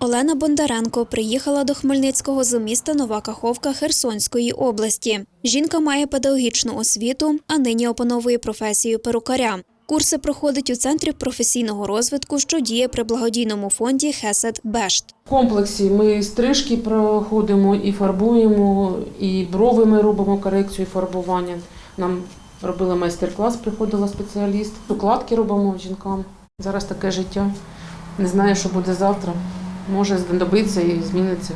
Олена Бондаренко приїхала до Хмельницького з міста Нова Каховка Херсонської області. Жінка має педагогічну освіту, а нині опановує професію перукаря. Курси проходить у центрі професійного розвитку, що діє при благодійному фонді Хесед Бешт. В комплексі ми стрижки проходимо і фарбуємо, і брови ми робимо корекцію фарбування. Нам робили майстер-клас, приходила спеціаліст. Укладки робимо жінкам. Зараз таке життя. Не знаю, що буде завтра. Може знадобиться і зміниться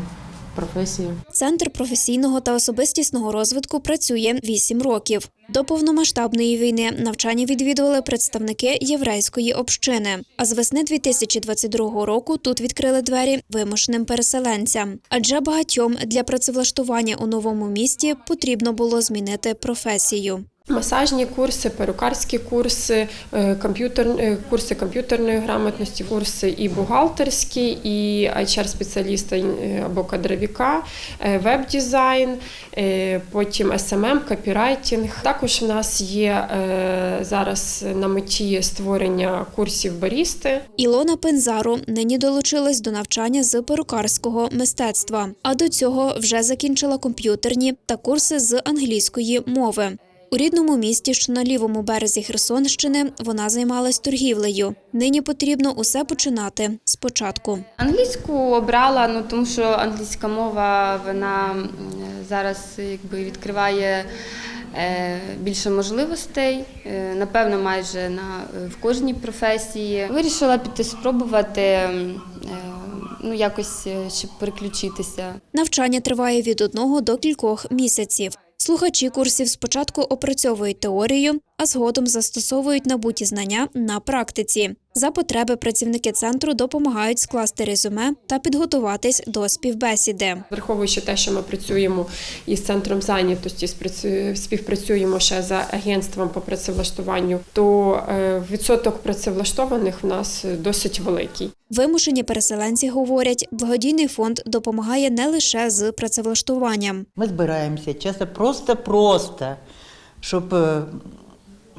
професія. Центр професійного та особистісного розвитку працює 8 років. До повномасштабної війни навчання відвідували представники єврейської общини. А з весни 2022 року тут відкрили двері вимушеним переселенцям. Адже багатьом для працевлаштування у новому місті потрібно було змінити професію. Масажні курси, перукарські курси, е, комп'ютер, е, курси комп'ютерної грамотності, курси і бухгалтерські, і HR-спеціаліста е, або кадровіка, веб-дизайн, потім SMM, копірайтинг. Також в нас є зараз на меті створення курсів барісти. Ілона Пензару нині долучилась до навчання з перукарського мистецтва, а до цього вже закінчила комп'ютерні та курси з англійської мови. У рідному місті, що на лівому березі Херсонщини, вона займалась торгівлею. Нині потрібно усе починати спочатку. Англійську обрала, ну тому що англійська мова вона зараз якби відкриває е, більше можливостей, е, напевно, майже на в кожній професії. Вирішила піти спробувати е, ну якось е, щоб переключитися. Навчання триває від одного до кількох місяців. Слухачі курсів спочатку опрацьовують теорію, а згодом застосовують набуті знання на практиці. За потреби працівники центру допомагають скласти резюме та підготуватись до співбесіди. Враховуючи те, що ми працюємо із центром зайнятості, співпрацюємо ще за агентством по працевлаштуванню, то е, відсоток працевлаштованих в нас досить великий. Вимушені переселенці говорять, благодійний фонд допомагає не лише з працевлаштуванням. Ми збираємося часто просто-просто, щоб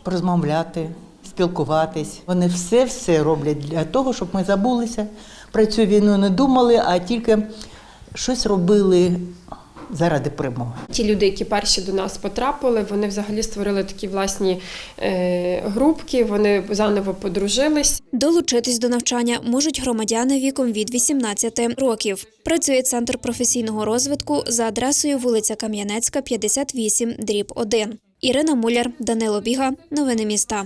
порозмовляти, спілкуватись. Вони все-все роблять для того, щоб ми забулися про цю війну, не думали, а тільки щось робили заради перемоги. Ті люди, які перші до нас потрапили, вони взагалі створили такі власні е, групки, вони заново подружились. Долучитись до навчання можуть громадяни віком від 18 років. Працює центр професійного розвитку за адресою вулиця Кам'янецька, 58, дріб 1. Ірина Муляр, Данило Біга. Новини міста.